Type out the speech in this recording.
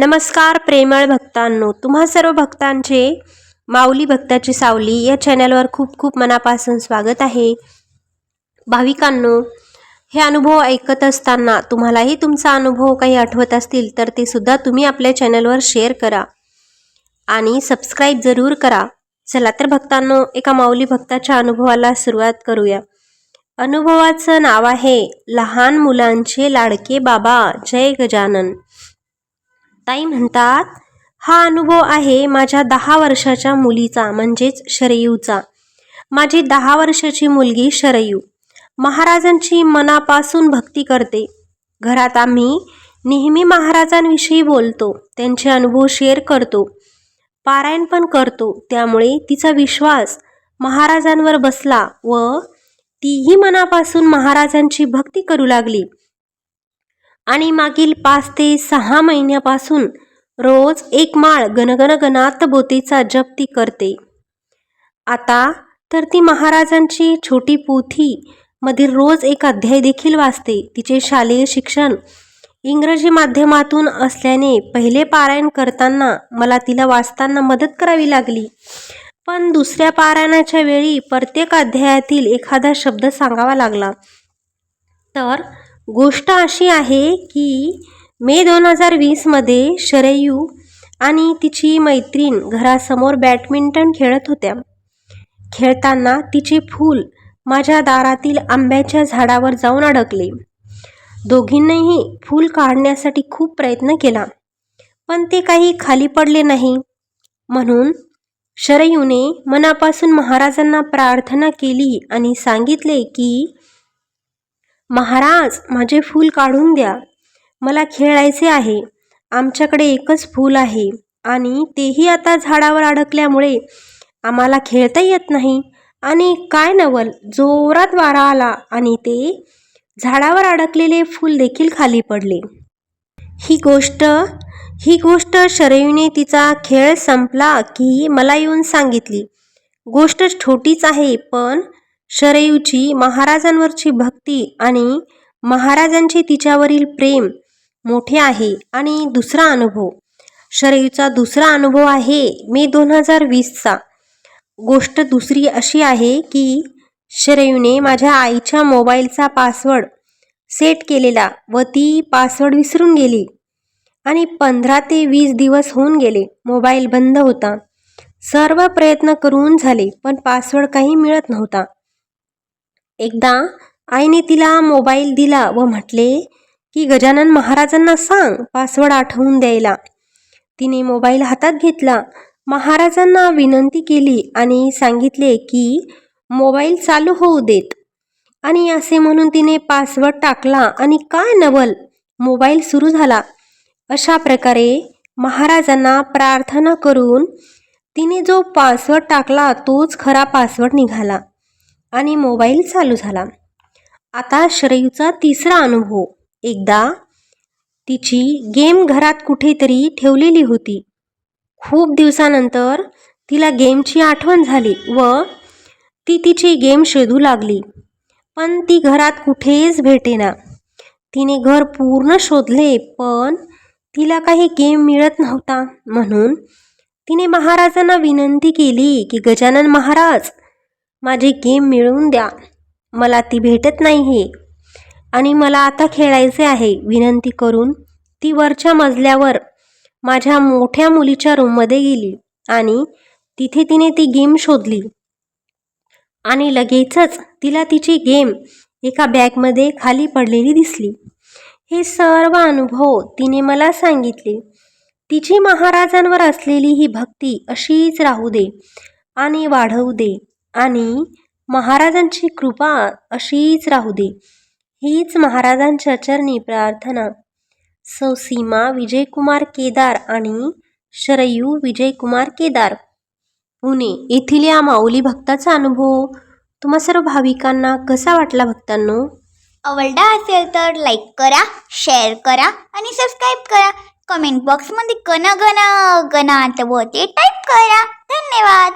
नमस्कार प्रेमळ भक्तांनो तुम्हा सर्व भक्तांचे माऊली भक्ताची सावली या चॅनलवर खूप खूप मनापासून स्वागत आहे. भाविकांनो हे अनुभव ऐकत असताना तुम्हालाही तुमचा अनुभव काही आठवत असतील तर ते सुद्धा तुम्ही आपल्या चॅनलवर शेअर करा आणि सबस्क्राईब जरूर करा. चला तर भक्तांनो एका माऊली भक्ताच्या अनुभवाला सुरुवात करूया. अनुभवाचं नाव आहे लहान मुलांचे लाडके बाबा जय गजानन. ताई म्हणतात हा अनुभव आहे माझ्या दहा वर्षाच्या मुलीचा म्हणजेच शरयूचा. माझी दहा वर्षाची मुलगी शरयू. महाराजांची मनापासून भक्ती करते. घरात आम्ही नेहमी महाराजांविषयी बोलतो त्यांचे अनुभव शेअर करतो पारायण पण करतो त्यामुळे तिचा विश्वास महाराजांवर बसला व तीही मनापासून महाराजांची भक्ती करू लागली. आणि मागील पाच ते सहा महिन्यापासून रोज एक माळ गणगण गणात बोतीचा जप ती करते. आता तर ती महाराजांची छोटी पोथी मधील रोज एक अध्याय देखील वाचते. तिचे शालेय शिक्षण इंग्रजी माध्यमातून असल्याने पहिले पारायण करताना मला तिला वाचताना मदत करावी लागली. पण दुसऱ्या पारायणाच्या वेळी प्रत्येक अध्यायातील एखादा शब्द सांगावा लागला. तर गोष्ट अशी आहे की मे दोन हजार वीसमध्ये शरयू आणि तिची मैत्रीण घरासमोर बॅडमिंटन खेळत होत्या. खेळताना तिचे फूल माझ्या दारातील आंब्याच्या झाडावर जाऊन अडकले. दोघींनीही फूल काढण्यासाठी खूप प्रयत्न केला पण ते काही खाली पडले नाही. म्हणून शरयूने मनापासून महाराजांना प्रार्थना केली आणि सांगितले की महाराज माझे फूल काढून द्या. मला खेळायचे आहे. आमच्याकडे एकच फूल आहे आणि तेही आता झाडावर अडकल्यामुळे आम्हाला खेळता येत नाही. आणि काय नवल जोरात वारा आला आणि ते झाडावर अडकलेले फूल देखील खाली पडले. ही गोष्ट ही गोष्ट शरयूने तिचा खेळ संपला की मला येऊन सांगितली. गोष्ट छोटीच आहे पण शरयूची महाराजांवरची भक्ती आणि महाराजांचे तिच्यावरील प्रेम मोठे आहे आणि दुसरा अनुभव. शरयूचा दुसरा अनुभव आहे मे दोन हजार वीसचा गोष्ट दुसरी अशी आहे की शरयूने माझ्या आईच्या मोबाईलचा पासवर्ड सेट केलेला व ती पासवर्ड विसरून गेली आणि पंधरा ते वीस दिवस होऊन गेले मोबाईल बंद होता. सर्व प्रयत्न करून झाले पण पासवर्ड काही मिळत नव्हता. एकदा आईने तिला मोबाईल दिला व म्हटले की गजानन महाराजांना सांग पासवर्ड आठवून द्यायला. तिने मोबाईल हातात घेतला. महाराजांना विनंती केली आणि सांगितले की मोबाईल चालू होऊ देत. आणि असे म्हणून तिने पासवर्ड टाकला आणि काय नवल मोबाईल सुरू झाला. अशा प्रकारे महाराजांना प्रार्थना करून तिने जो पासवर्ड टाकला तोच खरा पासवर्ड निघाला. आणि मोबाईल चालू झाला. आता श्रेयूचा तिसरा अनुभव. एकदा तिची गेम घरात कुठेतरी ठेवलेली होती. खूप दिवसानंतर तिला गेमची आठवण झाली व ती तिची गेम शोधू लागली. पण ती घरात कुठेच भेटेना. तिने घर पूर्ण शोधले पण तिला काही गेम मिळत नव्हता. म्हणून तिने महाराजांना विनंती केली की गजानन महाराज माझी गेम मिळवून द्या. मला ती भेटत नाही आहे आणि मला आता खेळायचे आहे. विनंती करून ती वरच्या मजल्यावर माझ्या मोठ्या मुलीच्या रूममध्ये गेली आणि तिथे तिने ती गेम शोधली. आणि लगेचच तिला तिची गेम एका बॅगमध्ये खाली पडलेली दिसली. हे सर्व अनुभव तिने मला सांगितले. तिची महाराजांवर असलेली ही भक्ती अशीच राहू दे आणि वाढवू दे. आणि महाराजांची कृपा अशीच राहू दे. हीच महाराजांच्या चरणी प्रार्थना. सौ सीमा विजयकुमार केदार आणि शरयू विजयकुमार केदार. पुणे येथील या माऊली भक्ताचा अनुभव तुम्हा सर्व भाविकांना कसा वाटला भक्तांनो? आवडला असेल तर लाईक करा शेअर करा आणि सबस्क्राईब करा. कमेंट बॉक्समध्ये गण गण गणात व ते टाईप करा. धन्यवाद!